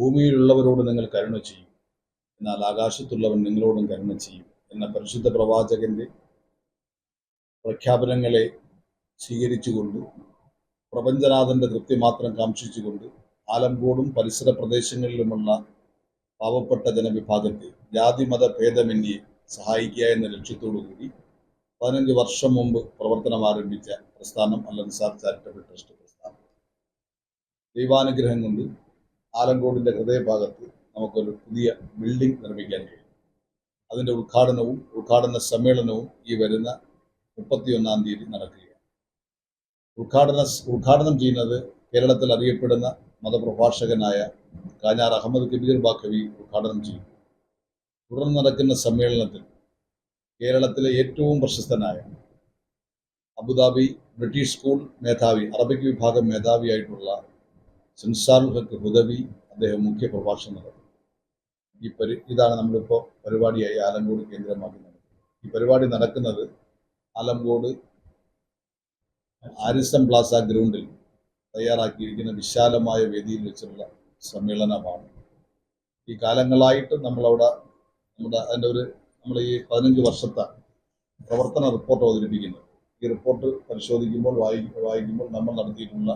ഭൂമിയിലുള്ളവരോട് നിങ്ങൾ കരുണ ചെയ്യും. എന്നാൽ ആകാശത്തുള്ളവൻ നിങ്ങളോടും കരുണ ചെയ്യും. എന്ന പരിശുദ്ധ പ്രവാചകന്റെ പ്രഖ്യാപനങ്ങളെ സ്വീകരിച്ചുകൊണ്ട് പ്രപഞ്ചനാഥന്റെ തൃപ്തി മാത്രം കാംക്ഷിച്ചുകൊണ്ട് ആലങ്കോടും പരിസര പ്രദേശങ്ങളിലുമുള്ള പാവപ്പെട്ട ജനവിഭാഗത്തെ ജാതിമത ഭേദമന്യെ സഹായിക്കുക എന്ന ലക്ഷ്യത്തോടു കൂടി പതിനഞ്ച് വർഷം മുമ്പ് പ്രവർത്തനം ആരംഭിച്ച പ്രസ്ഥാനം അൽ അൻസാർ ചാരിറ്റബിൾ ട്രസ്റ്റ് പ്രസ്ഥാനം. ദൈവാനുഗ്രഹം കൊണ്ട് ആലങ്കോടിന്റെ ഹൃദയഭാഗത്ത് നമുക്കൊരു പുതിയ ബിൽഡിംഗ് നിർമ്മിക്കാൻ കഴിയും. അതിന്റെ ഉദ്ഘാടനവും ഉദ്ഘാടന സമ്മേളനവും ഈ വരുന്ന മുപ്പത്തിയൊന്നാം തീയതി നടക്കുകയാണ്. ഉദ്ഘാടന ഉദ്ഘാടനം ചെയ്യുന്നത് കേരളത്തിൽ അറിയപ്പെടുന്ന മതപ്രഭാഷകനായ കാഞ്ഞാർ അഹമ്മദ് കബീർ ബാഖവി ഉദ്ഘാടനം ചെയ്യും. തുടർന്ന് നടക്കുന്ന സമ്മേളനത്തിൽ കേരളത്തിലെ ഏറ്റവും പ്രശസ്തനായ അബുദാബി ബ്രിട്ടീഷ് സ്കൂൾ മേധാവി അറബിക് വിഭാഗം മേധാവിയായിട്ടുള്ള സിൻസാറുൽ ഹക്ക് ഹുദവി അദ്ദേഹം മുഖ്യ പ്രഭാഷണം നടത്തി ഈ പരി ഇതാണ് നമ്മളിപ്പോൾ പരിപാടിയായി ആലങ്കോട് കേന്ദ്രമാക്കി നടത്തുന്നത് ഈ പരിപാടി നടക്കുന്നത് ആലങ്കോട് ആരിസൺ പ്ലാസ ഗ്രൗണ്ടിൽ തയ്യാറാക്കിയിരിക്കുന്ന വിശാലമായ വേദിയിൽ വെച്ചുള്ള സമ്മേളനമാണ്. ഈ കാലങ്ങളായിട്ട് നമ്മളവിടെ നമ്മുടെ അതിന്റെ ഒരു നമ്മൾ ഈ പതിനഞ്ച് വർഷത്തെ പ്രവർത്തന റിപ്പോർട്ട് അവതരിപ്പിക്കുന്നത് ഈ റിപ്പോർട്ട് പരിശോധിക്കുമ്പോൾ വായി വായിക്കുമ്പോൾ നമ്മൾ നടത്തിയിട്ടുള്ള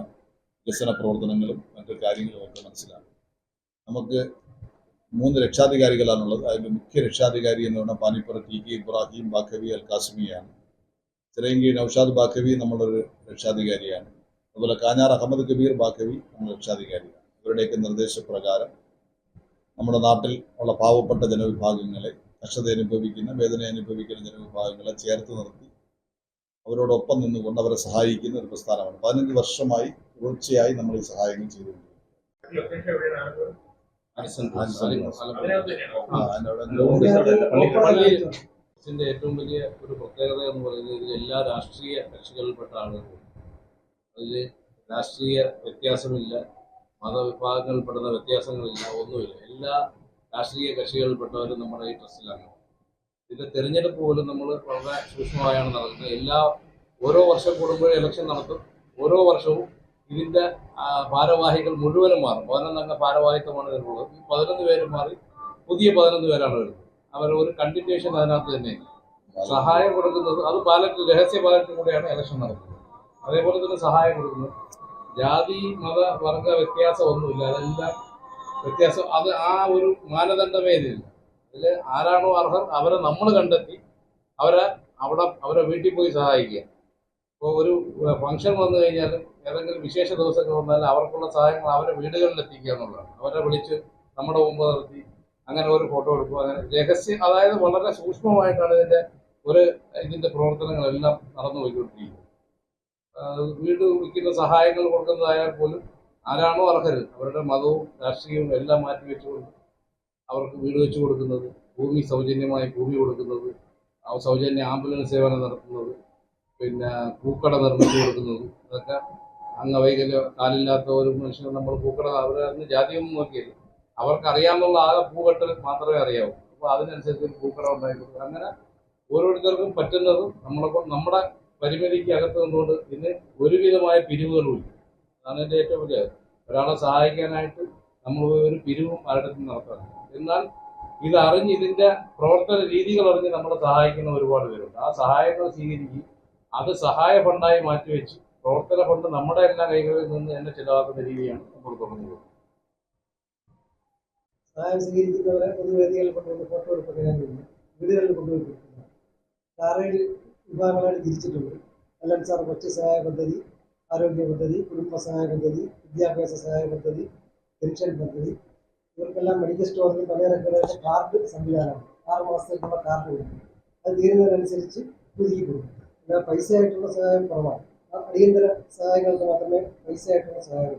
വികസന പ്രവർത്തനങ്ങളും മറ്റു കാര്യങ്ങളും ഒക്കെ മനസ്സിലാകും നമുക്ക് മൂന്ന് രക്ഷാധികാരികളാണുള്ളത്. അതിൽ മുഖ്യ രക്ഷാധികാരി എന്ന് പറഞ്ഞാൽ പാനിപ്പുറ ടി കെ ഇബ്രാഹിം ബാഖവി അൽ കാസിമിയാണ് ചിറയങ്കി നൌഷാദ് ബാഖവി നമ്മളൊരു രക്ഷാധികാരിയാണ്. അതുപോലെ കാഞ്ഞാർ അഹമ്മദ് കബീർ ബാഖവി നമ്മൾ രക്ഷാധികാരിയാണ്. ഇവരുടെയൊക്കെ നിർദ്ദേശപ്രകാരം നമ്മുടെ നാട്ടിൽ ഉള്ള പാവപ്പെട്ട ജനവിഭാഗങ്ങളെ കഷ്ടത അനുഭവിക്കുന്ന വേദന അനുഭവിക്കുന്ന ജനവിഭാഗങ്ങളെ ചേർത്ത് നിർത്തി അവരോടൊപ്പം നിന്നുകൊണ്ട് അവരെ സഹായിക്കുന്ന ഒരു പ്രസ്ഥാനമാണ്. പതിനഞ്ച് വർഷമായി തുടർച്ചയായി നമ്മൾ ഈ സഹായങ്ങൾ ഗ്രൗണ്ട് ഇതിന്റെ ഏറ്റവും വലിയ ഒരു പ്രത്യേകത എന്ന് പറയുന്നത് ഇതിൽ എല്ലാ രാഷ്ട്രീയ കക്ഷികളിൽപ്പെട്ട ആളുകളും അതിൽ രാഷ്ട്രീയ വ്യത്യാസമില്ല മതവിഭാഗങ്ങളിൽപ്പെടുന്ന വ്യത്യാസങ്ങളില്ല ഒന്നുമില്ല. എല്ലാ രാഷ്ട്രീയ കക്ഷികളിൽപ്പെട്ടവരും നമ്മുടെ ഈ ട്രസ്റ്റിലാണ്. ഇതിന്റെ തെരഞ്ഞെടുപ്പ് പോലും നമ്മൾ വളരെ സൂക്ഷ്മമായാണ് നടക്കുന്നത് എല്ലാ ഓരോ വർഷം കൂടുമ്പോഴും ഇലക്ഷൻ നടത്തും. ഓരോ വർഷവും ഇതിന്റെ ഭാരവാഹികൾ മുഴുവനും മാറും. പതിനൊന്നംഗ ഭാരവാഹിത്വമാണ് ഇതിനുള്ളത് ഈ പതിനൊന്ന് പേര് മാറി പുതിയ പതിനൊന്ന് പേരാണ് വരുന്നത്. അവർ ഒരു കണ്ടിന്യൂഷൻ അതിനകത്ത് തന്നെ സഹായം കൊടുക്കുന്നത്. അത് ബാലറ്റ് രഹസ്യ ബാലറ്റ് കൂടെയാണ് ഇലക്ഷൻ നടക്കുന്നത്. അതേപോലെ തന്നെ സഹായം കൊടുക്കുന്നത് ജാതി മത വർഗ വ്യത്യാസം ഒന്നുമില്ല. അതെല്ലാം വ്യത്യാസം. അത് ആ ഒരു മാനദണ്ഡമേ ഇതില്ല അതിൽ ആരാണോ അർഹർ അവരെ നമ്മൾ കണ്ടെത്തി അവരെ അവിടെ അവരെ വീട്ടിൽ പോയി സഹായിക്കുക. ഇപ്പോൾ ഒരു ഫംഗ്ഷൻ വന്നു കഴിഞ്ഞാൽ ഏതെങ്കിലും വിശേഷ ദിവസങ്ങൾ വന്നാൽ അവർക്കുള്ള സഹായങ്ങൾ അവരുടെ വീടുകളിൽ എത്തിക്കുക എന്നുള്ളതാണ്. അവരെ വിളിച്ച് നമ്മുടെ മുമ്പ് നിർത്തി അങ്ങനെ ഒരു ഫോട്ടോ എടുക്കുക അങ്ങനെ രഹസ്യം അതായത് വളരെ സൂക്ഷ്മമായിട്ടാണ് ഇതിന്റെ ഒരു ഇതിന്റെ പ്രവർത്തനങ്ങളെല്ലാം നടന്നു പോയിക്കൊണ്ടിരിക്കുന്നത് വീട് വിൽക്കുന്ന സഹായങ്ങൾ കൊടുക്കുന്നതായാൽ പോലും ആരാണോ അർഹര് അവരുടെ മതവും രാഷ്ട്രീയവും എല്ലാം മാറ്റി വെച്ചുകൊണ്ട് അവർക്ക് വീട് വെച്ചു കൊടുക്കുന്നത് ഭൂമി സൗജന്യമായി ഭൂമി കൊടുക്കുന്നത് സൗജന്യ ആംബുലൻസ് സേവനം നടത്തുന്നത് പിന്നെ പൂക്കട നിർമ്മിച്ചു കൊടുക്കുന്നത് അതൊക്കെ അംഗവൈകല്യ കാലില്ലാത്ത ഒരു മനുഷ്യനെ നമ്മൾ പൂക്കട അവരെ അന്ന് ജാതിയൊന്നും നോക്കിയില്ല. അവർക്ക് അറിയാമെന്നുള്ള ആകെ പൂവെട്ടൽ മാത്രമേ അറിയാവൂ. അപ്പോൾ അതിനനുസരിച്ച് ഒരു പൂക്കട കൊടുക്കും അങ്ങനെ ഓരോരുത്തർക്കും പറ്റുന്നതും നമ്മളെ നമ്മുടെ പരിമിതിക്ക് അകത്ത് നിന്നുകൊണ്ട് ഇതിന് ഒരുവിധമായ പിരിവുകളുമില്ല. അതാണ് എന്റെ ഏറ്റവും വലിയ ഒരാളെ സഹായിക്കാനായിട്ട് നമ്മൾ ഒരു പിരിവും ആരുടെ അടുത്തും എന്നാൽ ഇത് അറിഞ്ഞ് ഇതിന്റെ പ്രവർത്തന രീതികൾ അറിഞ്ഞ് നമ്മളെ സഹായിക്കുന്ന ഒരുപാട് പേരുണ്ട്. ആ സഹായങ്ങൾ സ്വീകരിക്കുകയും അത് സഹായ ഫണ്ടായി മാറ്റിവെച്ച് പ്രവർത്തന ഫണ്ട് നമ്മുടെ എല്ലാ കൈകളിൽ നിന്ന് തന്നെ ചിലവാക്കുന്ന രീതിയാണ് നമ്മൾ തുടങ്ങുന്നത്. സഹായം സ്വീകരിക്കുന്നവരെ പൊതുവേദികളിൽ കൊണ്ടുവന്ന് ഫോട്ടോ എടുക്കുന്നതിനാണ് വീടുകളിൽ കൊണ്ടുപോയി കൊടുക്കുന്നത് ആറേഴ് വിഭാഗങ്ങളായിട്ട് തിരിച്ചിട്ടുണ്ട്. എൽ സാർ ഭക്ഷ്യ സഹായ പദ്ധതി ആരോഗ്യ പദ്ധതി കുടുംബ സഹായ പദ്ധതി വിദ്യാഭ്യാസ സഹായ പദ്ധതി പെൻഷൻ പദ്ധതി. ഇവർക്കെല്ലാം മെഡിക്കൽ സ്റ്റോറിൽ പലചരക്കുകളുടെ കാർഡ് സംവിധാനമാണ്. ആറ് മാസത്തേക്കുള്ള കാർഡ് കൊടുക്കും. അത് തീരുന്നതിനനുസരിച്ച് പുതുക്കി കൊടുക്കും. എന്നാൽ പൈസ ആയിട്ടുള്ള സഹായം കുറവാണ്. അടിയന്തര സഹായങ്ങൾക്ക് മാത്രമേ പൈസ ആയിട്ടുള്ള സഹായം